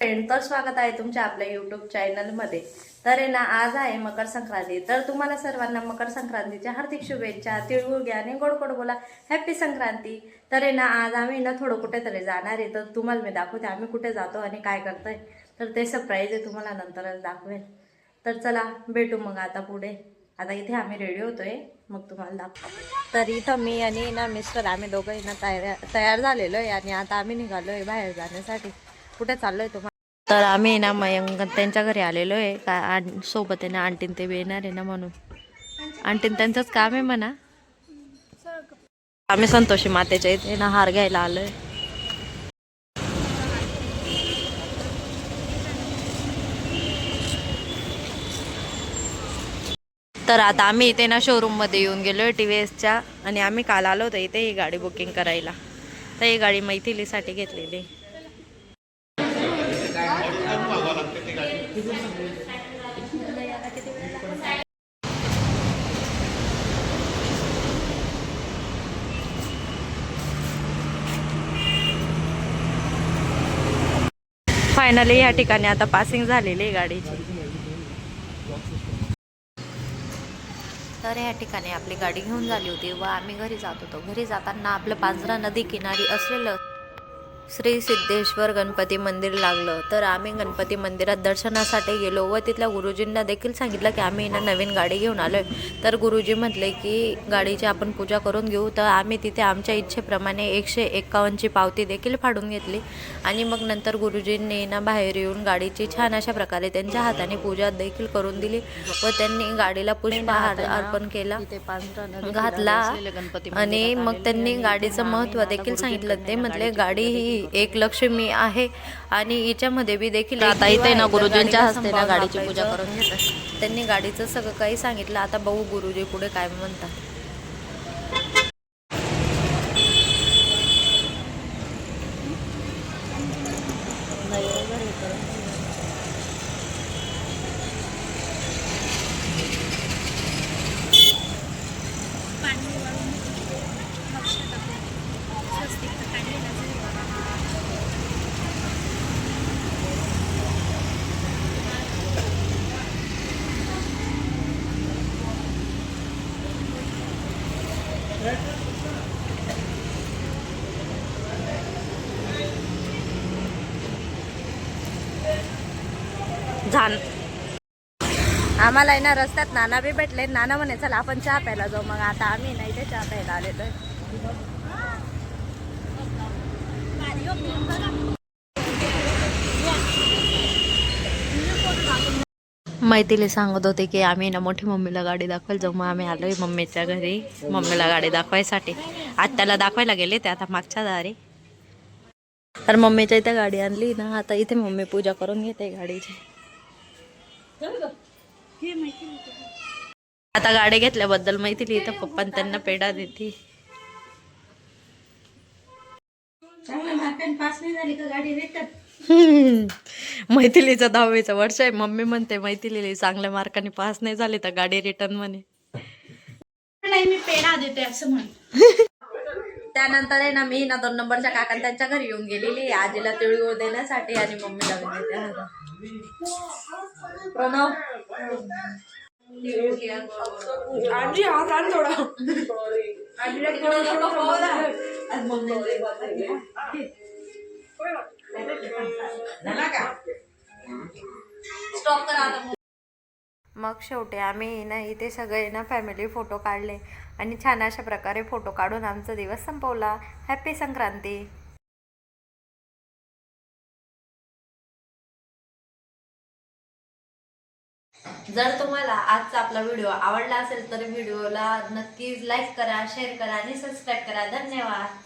Friend तर स्वागत आहे तुमच्या आपल्या युट्यूब चॅनलमध्ये तर आहे ना आज आहे मकर संक्रांती. तर तुम्हाला सर्वांना मकर संक्रांतीच्या हार्दिक शुभेच्छा तिळगुळ घ्या आणि गोडगोड बोला. हॅपी संक्रांती. तर आहे ना आज आम्ही ना थोडं कुठेतरी जाणार आहे. तर तुम्हाला मी दाखवते आम्ही कुठे जातो आणि काय करतोय. तर ते सरप्राईज आहे तुम्हाला नंतरच दाखवेल. तर चला भेटू मग आता पुढे. आता इथे आम्ही रेडी होतोय. मग तुम्हाला दाखव. तर इथं मी आणि ना मिस्टर आम्ही दोघं ना तयार तयार झालेलो आहे आणि आता आम्ही निघालो आहे बाहेर जाण्यासाठी. कुठे चाललोय तुम्हाला तर आम्ही ना मयंक त्यांच्या घरी आलेलो आहे. का आण- सोबत आहे ना आंटीन ते बी येणार आहे ना म्हणून. आंटीन त्यांचंच काम आहे म्हणा. आम्ही संतोषी मातेच्या इथे ना हार घ्यायला आलोय. तर आता आम्ही इथे ना शोरूममध्ये येऊन गेलोय टी व्ही एसच्या आणि आम्ही काल आलो होतो इथे ही गाडी बुकिंग करायला. तर ही गाडी मैथिलीसाठी घेतलेली. फायनली या ठिकाणी आता पासिंग झालेली आहे गाडीची. तर या ठिकाणी आपली गाडी घेऊन झाली होती व आम्ही घरी जात होतो. घरी जाताना आपलं पांझरा नदी किनारी असलेलं श्री सिद्धेश्वर गणपती मंदिर लागलं. तर आम्ही गणपती मंदिरात दर्शनासाठी गेलो व तिथल्या गुरुजींना देखील सांगितलं की आम्ही ना नवीन गाडी घेऊन आलोय. तर गुरुजी म्हटले की गाडीची आपण पूजा करून घेऊ. तर आम्ही तिथे आमच्या इच्छेप्रमाणे एकशे एक्कावन्नची पावती देखील फाडून घेतली. आणि मग नंतर गुरुजींनी ना बाहेर येऊन गाडीची छान अशा प्रकारे त्यांच्या हाताने पूजा देखील करून दिली व त्यांनी गाडीला पुष्पहार अर्पण केला घातला आणि मग त्यांनी गाडीचं महत्त्व देखील सांगितलं. ते म्हटले गाडी ही एक लक्ष्मी आहे. आणि हिच्यामध्ये बी देखील आता इथे ना गुरुजींच्या हस्ते ना गाडीची पूजा करून घेतात. त्यांनी गाडीचं सगळं काही सांगितलं. आता बघू गुरुजी पुढे काय म्हणतात. झान. आम्हाला आहे ना रस्त्यात नाना बी भेटले. नाना म्हणे चला आपण चहा प्यायला जाऊ. मग आता आम्ही नाही ते चहा प्यायला आले तर मैत्रीला सांगत होते की आम्ही ना मोठी मम्मीला गाडी दाखवायला जाऊ मग आम्ही आलोय मम्मीच्या घरी मम्मीला गाडी दाखवायसाठी. आत्याला त्याला दाखवायला गेले ते आता मागच्या दारी. तर मम्मीच्या इथे गाडी आणली ना आता इथे मम्मी पूजा करून घेते गाडीची. आता गाडी घेतल्याबद्दल मैथिली इथं पप्पा त्यांना पेढा देते. मैथिलीचं दहावीचं वर्ष आहे. मम्मी म्हणते मैथिली चांगल्या मार्काने पास नाही झाले तर गाडी रिटर्न म्हणे. नाही मी पेढा देते असं म्हण. त्यानंतर आहे ना मी ना दोन नंबरच्या काका त्यांच्या घरी येऊन गेलेली आहे. आजीला तिळगुळ देण्यासाठी आणि मम्मीला देते. हातात. प्रणव? आजी हात आण थोडा आजीला स्टॉप करा आता. मग शेवटी आम्ही ना इथे सगळे ना फॅमिली फोटो काढले आणि छान अशा प्रकारे फोटो काढून आमचा दिवस संपवला. हॅपी संक्रांती. जर तुम्हाला आजचा आपला व्हिडिओ आवडला असेल तर व्हिडिओला नक्कीच लाईक करा शेअर करा आणि सबस्क्राईब करा. धन्यवाद.